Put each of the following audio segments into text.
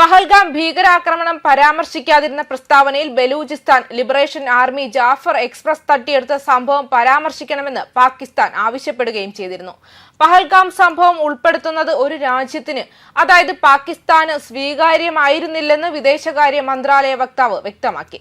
പഹൽഗാം ഭീകരാക്രമണം പരാമർശിക്കാതിരുന്ന പ്രസ്താവനയിൽ Balochistan liberation army Jaffar express തട്ടിയെടുത്ത സംഭവം പരാമർശിക്കണമെന്ന് പാകിസ്ഥാൻ ആവശ്യപ്പെടുകയും ചെയ്തിരുന്നു. പഹൽഗാം സംഭവം ഉൾപ്പെടുത്തുന്നത് ഒരു രാജ്യത്തിന് അതായത് പാകിസ്ഥാന് സ്വീകാര്യമായിരുന്നില്ലെന്ന് വിദേശകാര്യ മന്ത്രാലയ വക്താവ് വ്യക്തമാക്കി.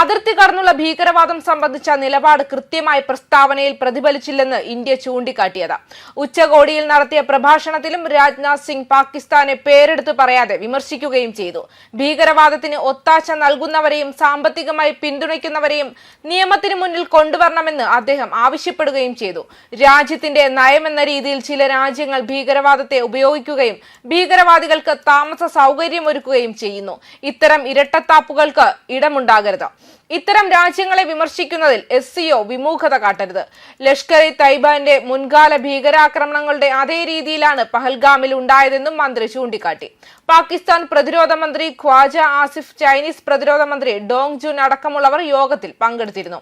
അതിർത്തി കടന്നുള്ള ഭീകരവാദം സംബന്ധിച്ച നിലപാട് കൃത്യമായി പ്രസ്താവനയിൽ പ്രതിഫലിച്ചില്ലെന്ന് ഇന്ത്യ ചൂണ്ടിക്കാട്ടിയത്. ഉച്ചകോടിയിൽ നടത്തിയ പ്രഭാഷണത്തിലും രാജ്നാഥ് സിംഗ് പാകിസ്ഥാനെ പേരെടുത്തു പറയാതെ വിമർശിക്കുകയും ചെയ്തു. ഭീകരവാദത്തിന് ഒത്താശ നൽകുന്നവരെയും സാമ്പത്തികമായി പിന്തുണയ്ക്കുന്നവരെയും നിയമത്തിന് മുന്നിൽ കൊണ്ടുവരണമെന്ന് അദ്ദേഹം ആവശ്യപ്പെടുകയും ചെയ്തു. രാജ്യത്തിന്റെ നയമെന്ന രീതിയിൽ ചില രാജ്യങ്ങൾ ഭീകരവാദത്തെ ഉപയോഗിക്കുകയും ഭീകരവാദികൾക്ക് താമസ സൗകര്യമൊരുക്കുകയും ചെയ്യുന്നു. ഇത്തരം ഇരട്ടത്താപ്പുകൾക്ക് ഇടമുണ്ടാകരുത്. ഇത്തരം രാജ്യങ്ങളെ വിമർശിക്കുന്നതിൽ എസ് സിഒ വിമുഖത കാട്ടരുത്. ലഷ്കർ ഇ തൈബാന്റെ മുൻകാല ഭീകരാക്രമണങ്ങളുടെ അതേ രീതിയിലാണ് പഹൽഗാമിൽ ഉണ്ടായതെന്നും മന്ത്രി ചൂണ്ടിക്കാട്ടി. പാകിസ്ഥാൻ പ്രതിരോധ മന്ത്രി ഖ്വാജ ആസിഫ് ചൈനീസ് പ്രതിരോധ മന്ത്രി ഡോങ് ജുൻ അടക്കമുള്ളവർ യോഗത്തിൽ പങ്കെടുത്തിരുന്നു.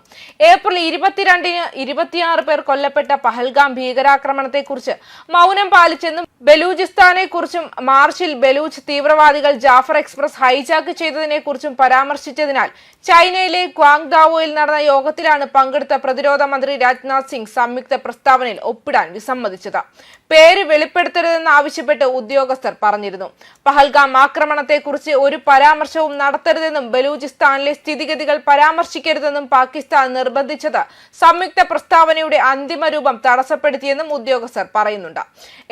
ഏപ്രിൽ ഇരുപത്തിരണ്ടിന് ഇരുപത്തിയാറ് പേർ കൊല്ലപ്പെട്ട പഹൽഗാം ഭീകരാക്രമണത്തെക്കുറിച്ച് മൗനം പാലിച്ചെന്നും ബലൂചിസ്ഥാനെ കുറിച്ചും മാർച്ചിൽ ബലൂച്ച് തീവ്രവാദികൾ ജാഫർ എക്സ്പ്രസ് ഹൈജാക്ക് ചെയ്തതിനെക്കുറിച്ചും പരാമർശിച്ചതിനാൽ ചൈനയിലെ ക്വാങ്ദാവോയിൽ നടന്ന യോഗത്തിലാണ് പങ്കെടുത്ത പ്രതിരോധ മന്ത്രി രാജ്നാഥ് സിംഗ് സംയുക്ത പ്രസ്താവനയിൽ ഒപ്പിടാൻ വിസമ്മതിച്ചത്. പേര് വെളിപ്പെടുത്തരുതെന്ന് ആവശ്യപ്പെട്ട് ഉദ്യോഗസ്ഥർ പറഞ്ഞിരുന്നു. പഹൽഗാം ആക്രമണത്തെക്കുറിച്ച് ഒരു പരാമർശവും നടത്തരുതെന്നും ബലൂചിസ്ഥാനിലെ സ്ഥിതിഗതികൾ പരാമർശിക്കരുതെന്നും പാകിസ്ഥാൻ നിർബന്ധിച്ചത് സംയുക്ത പ്രസ്താവനയുടെ അന്തിമ രൂപം തടസ്സപ്പെടുത്തിയെന്നും ഉദ്യോഗസ്ഥർ പറയുന്നുണ്ട്.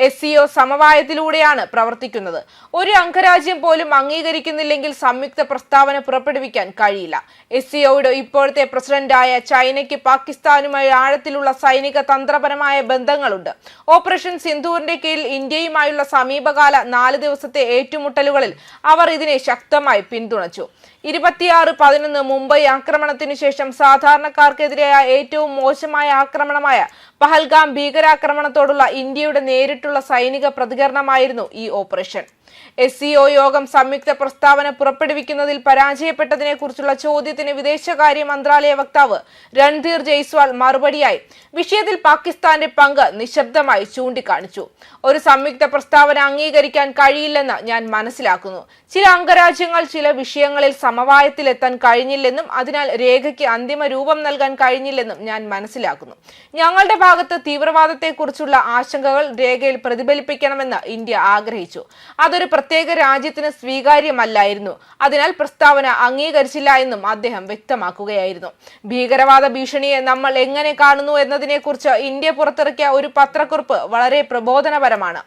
എസ് സിഒ സമവായത്തിലൂടെയാണ് പ്രവർത്തിക്കുന്നത്. ഒരു അംഗരാജ്യം പോലും അംഗീകരിക്കുന്നില്ലെങ്കിൽ സംയുക്ത പ്രസ്താവന പുറപ്പെടുവിക്കാൻ കഴിയില്ല. എസ് സിഒയുടെ ഇപ്പോഴത്തെ പ്രസിഡന്റായ ചൈനയ്ക്ക് പാകിസ്ഥാനുമായി ആഴത്തിലുള്ള സൈനിക തന്ത്രപരമായ ബന്ധങ്ങളുണ്ട്. ഓപ്പറേഷൻ സിന്ധൂറിന്റെ കീഴിൽ ഇന്ത്യയുമായുള്ള സമീപകാല നാല് ദിവസത്തെ ഏറ്റുമുട്ടലുകളിൽ അവർ ഇതിനെ ശക്തമായി പിന്തുണച്ചു. ഇരുപത്തിയാറ് പതിനൊന്ന് മുംബൈ ആക്രമണത്തിനു ശേഷം സാധാരണക്കാർക്കെതിരായ ഏറ്റവും മോശമായ ആക്രമണമായ പഹൽഗാം ഭീകരാക്രമണത്തോടുള്ള ഇന്ത്യയുടെ നേരിട്ടുള്ള സൈനിക പ്രതികരണമായിരുന്നു ഈ ഓപ്പറേഷൻ. എസ് സിഒ യോഗം സംയുക്ത പ്രസ്താവന പുറപ്പെടുവിക്കുന്നതിൽ പരാജയപ്പെട്ടതിനെ കുറിച്ചുള്ള ചോദ്യത്തിന് വിദേശകാര്യ മന്ത്രാലയ വക്താവ് രൺധീർ ജയ്സ്വാൾ മറുപടിയായി വിഷയത്തിൽ പാകിസ്ഥാന്റെ പങ്ക് നിശബ്ദമായി ചൂണ്ടിക്കാണിച്ചു. ഒരു സംയുക്ത പ്രസ്താവന അംഗീകരിക്കാൻ കഴിയില്ലെന്ന് ഞാൻ മനസ്സിലാക്കുന്നു. ചില അംഗരാജ്യങ്ങൾ ചില വിഷയങ്ങളിൽ സമവായത്തിലെത്താൻ കഴിഞ്ഞില്ലെന്നും അതിനാൽ രേഖയ്ക്ക് അന്തിമ രൂപം നൽകാൻ കഴിഞ്ഞില്ലെന്നും ഞാൻ മനസ്സിലാക്കുന്നു. ഞങ്ങളുടെ ഭാഗത്ത് തീവ്രവാദത്തെക്കുറിച്ചുള്ള ആശങ്കകൾ രേഖയിൽ പ്രതിഫലിപ്പിക്കണമെന്ന് ഇന്ത്യ ആഗ്രഹിച്ചു. അതൊരു പ്രത്യേക രാജ്യത്തിന് സ്വീകാര്യമല്ലായിരുന്നു. അതിനാൽ പ്രസ്താവന അംഗീകരിച്ചില്ല എന്നും അദ്ദേഹം വ്യക്തമാക്കുകയായിരുന്നു. ഭീകരവാദ ഭീഷണിയെ നമ്മൾ എങ്ങനെ കാണുന്നു എന്നതിനെക്കുറിച്ച് ഇന്ത്യ പുറത്തിറക്കിയ ഒരു പത്രക്കുറിപ്പ് വളരെ പ്രബോധനപരമാണ്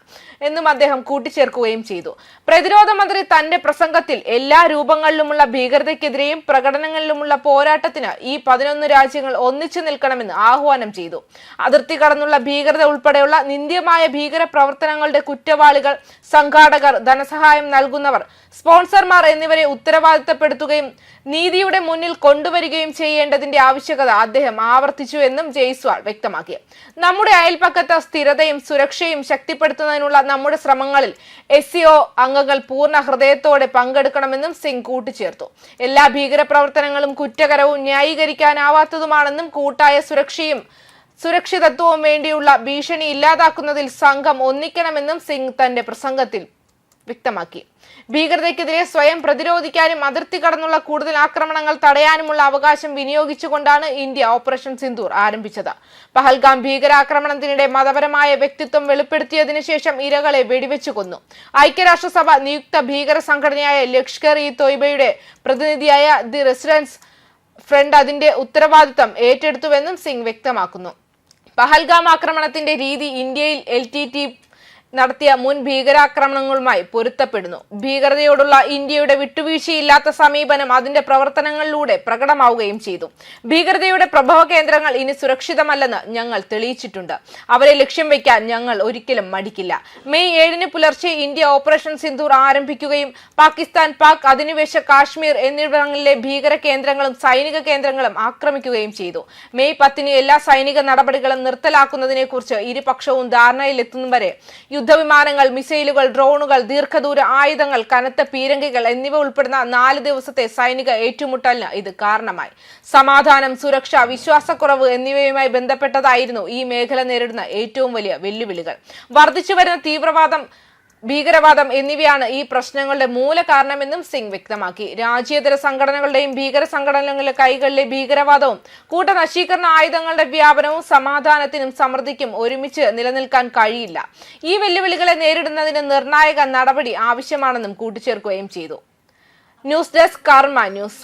എന്നും അദ്ദേഹം കൂട്ടിച്ചേർക്കുകയും ചെയ്തു. പ്രതിരോധ മന്ത്രി തന്റെ പ്രസംഗത്തിൽ എല്ലാ രൂപങ്ങളിലുമുള്ള ഭീകരതയ്ക്കെതിരെയും പ്രകടനങ്ങളിലുമുള്ള പോരാട്ടത്തിന് ഈ പതിനൊന്ന് രാജ്യങ്ങൾ ഒന്നിച്ചു നിൽക്കണമെന്ന് ആഹ്വാനം ചെയ്തു. അതിർത്തി കടന്നുള്ള ഭീകരത ഉൾപ്പെടെയുള്ള നിന്ദ്യമായ ഭീകര പ്രവർത്തനങ്ങളുടെ കുറ്റവാളികൾ സംഘാടകർ ധനസഹായം നൽകുന്നവർ സ്പോൺസർമാർ എന്നിവരെ ഉത്തരവാദിത്തപ്പെടുത്തുകയും നീതിയുടെ മുന്നിൽ കൊണ്ടുവരികയും ചെയ്യേണ്ടതിന്റെ ആവശ്യകത അദ്ദേഹം ആവർത്തിച്ചു എന്നും ജയ്സ്വാൾ വ്യക്തമാക്കി. നമ്മുടെ അയൽപ്പക്കത്ത് സ്ഥിരതയും സുരക്ഷയും ശക്തിപ്പെടുത്തുന്നതിനുള്ള നമ്മുടെ ശ്രമങ്ങളിൽ എസ് അംഗങ്ങൾ പൂർണ ഹൃദയത്തോടെ പങ്കെടുക്കണമെന്നും സിംഗ് കൂട്ടിച്ചേർത്തു. എല്ലാ ഭീകരപ്രവർത്തനങ്ങളും കുറ്റകരവും ന്യായീകരിക്കാനാവാത്തതുമാണെന്നും കൂട്ടായ സുരക്ഷയും സുരക്ഷിതത്വവും വേണ്ടിയുള്ള ഭീഷണി ഇല്ലാതാക്കുന്നതിൽ സംഘം ഒന്നിക്കണമെന്നും സിംഗ് തന്റെ പ്രസംഗത്തിൽ വ്യക്തമാക്കി. ഭീകരതയ്ക്കെതിരെ സ്വയം പ്രതിരോധിക്കാനും അതിർത്തി കടന്നുള്ള കൂടുതൽ ആക്രമണങ്ങൾ തടയാനുമുള്ള അവകാശം വിനിയോഗിച്ചുകൊണ്ടാണ് ഇന്ത്യ ഓപ്പറേഷൻ സിന്ദൂർ ആരംഭിച്ചത്. പഹൽഗാം ഭീകരാക്രമണത്തിനിടെ മതപരമായ വ്യക്തിത്വം വെളിപ്പെടുത്തിയതിനു ശേഷം ഇരകളെ വെടിവെച്ചു കൊന്നു. ഐക്യരാഷ്ട്രസഭ നിയുക്ത ഭീകര സംഘടനയായ ലഷ്കർ ഇ തോയ്ബയുടെ പ്രതിനിധിയായ ദി റെസിഡൻസ് ഫ്രണ്ട് അതിന്റെ ഉത്തരവാദിത്തം ഏറ്റെടുത്തുവെന്നും സിംഗ് വ്യക്തമാക്കുന്നു. പഹൽഗാം ആക്രമണത്തിന്റെ രീതി ഇന്ത്യയിൽ എൽ ടി ടി നടത്തിയ മുൻ ഭീകരാക്രമണങ്ങളുമായി പൊരുത്തപ്പെടുന്നു. ഭീകരതയോടുള്ള ഇന്ത്യയുടെ വിട്ടുവീഴ്ചയില്ലാത്ത സമീപനം അതിന്റെ പ്രവർത്തനങ്ങളിലൂടെ പ്രകടമാവുകയും ചെയ്തു. ഭീകരതയുടെ പ്രഭവ കേന്ദ്രങ്ങൾ ഇനി സുരക്ഷിതമല്ലെന്ന് ഞങ്ങൾ തെളിയിച്ചിട്ടുണ്ട്. അവരെ ലക്ഷ്യം വയ്ക്കാൻ ഞങ്ങൾ ഒരിക്കലും മടിക്കില്ല. മെയ് ഏഴിന് പുലർച്ചെ ഇന്ത്യ ഓപ്പറേഷൻ സിന്ധൂർ ആരംഭിക്കുകയും പാകിസ്ഥാൻ പാക് അധിനിവേശ കാശ്മീർ എന്നിവിടങ്ങളിലെ ഭീകര കേന്ദ്രങ്ങളും സൈനിക കേന്ദ്രങ്ങളും ആക്രമിക്കുകയും ചെയ്തു. മെയ് പത്തിന് എല്ലാ സൈനിക നടപടികളും നിർത്തലാക്കുന്നതിനെക്കുറിച്ച് ഇരുപക്ഷവും ധാരണയിലെത്തും വരെ യുദ്ധവിമാനങ്ങൾ മിസൈലുകൾ ഡ്രോണുകൾ ദീർഘദൂര ആയുധങ്ങൾ കനത്ത പീരങ്കികൾ എന്നിവ ഉൾപ്പെടുന്ന നാല് ദിവസത്തെ സൈനിക ഏറ്റുമുട്ടലിന് ഇത് കാരണമായി. സമാധാനം സുരക്ഷ വിശ്വാസക്കുറവ് എന്നിവയുമായി ബന്ധപ്പെട്ടതായിരുന്നു ഈ മേഖല നേരിടുന്ന ഏറ്റവും വലിയ വെല്ലുവിളികൾ. വർദ്ധിച്ചുവരുന്ന തീവ്രവാദം ഭീകരവാദം എന്നിവയാണ് ഈ പ്രശ്നങ്ങളുടെ മൂല കാരണമെന്നും സിംഗ് വ്യക്തമാക്കി. രാജ്യേതര സംഘടനകളുടെയും ഭീകര സംഘടനകളുടെ കൈകളിലെ ഭീകരവാദവും കൂട്ടനശീകരണ ആയുധങ്ങളുടെ വ്യാപനവും സമാധാനത്തിനും സമൃദ്ധിക്കും ഒരുമിച്ച് നിലനിൽക്കാൻ കഴിയില്ല. ഈ വെല്ലുവിളികളെ നേരിടുന്നതിന് നിർണായക നടപടി ആവശ്യമാണെന്നും കൂട്ടിച്ചേർക്കുകയും ചെയ്തു. News desk Karma news.